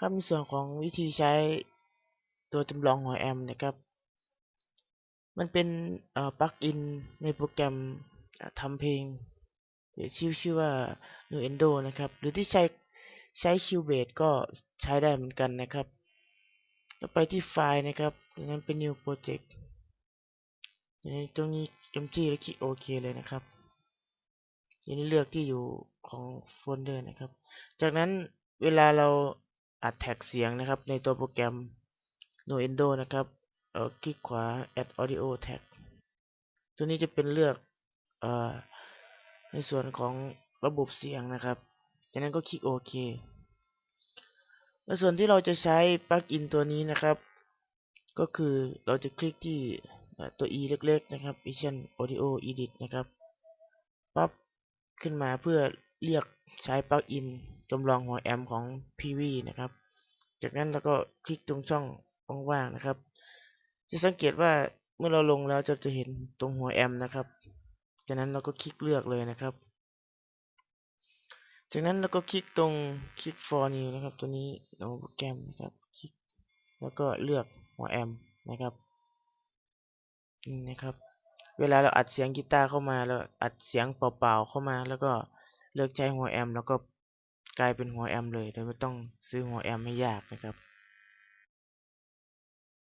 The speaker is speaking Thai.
ครับในส่วนของวิธีใช้ตัวจำลองหัวแอมนะครับ มันเป็นปลั๊กอินในโปรแกรมทำเพลงหรือชื่อชื่อว่า Nuendo นะครับ หรือที่ใช้ใช้ Cubase ก็ใช้ได้เหมือนกันนะครับก็ไปที่ไฟล์นะครับจากนั้นเป็น New Project อย่างนี้ตรงนี้ empty แล้วคลิกโอเคเลยนะครับอย่างนี้เลือกที่อยู่ของโฟลเดอร์นะครับ จากนั้นเวลาเรา อัดแท็กเสียงนะครับ ในตัวโปรแกรม Nuendo นะครับเอ่อคลิกขวา add audio tag ตัวนี้จะเป็นเลือกเอ่อในส่วนของระบบเสียงนะครับจากนั้นก็คลิกโอเคในส่วนที่เราจะใช้ปลั๊กอินตัวนี้นะครับ ก็คือเราจะคลิกที่ตัว e เล็กๆ นะครับ Vision Audio Edit นะครับ ปั๊บ ขึ้นมาเพื่อ เรียกใช้ปลั๊กอินจำลองหัวแอมของ PV นะครับ จากนั้นเราก็คลิกตรงช่องว่างๆนะครับ จะสังเกตว่าเมื่อเราลงแล้วจะจะเห็นตรงหัวแอมนะครับ จากนั้นเราก็คลิกเลือกเลยนะครับ จากนั้นเราก็คลิกตรงคลิก for new นะครับ ตัวนี้ในโปรแกรมนะครับ คลิก แล้วก็เลือกหัวแอมนะครับนี่นะครับ เวลาเราอัดเสียงกีตาร์เข้ามาแล้วอัดเสียงเปล่าๆเข้ามาแล้วก็ เลือกใช้หัวแอมแล้วก็กลายเป็นหัวแอมเลย โดยไม่ต้องซื้อหัวแอมให้ยากนะครับ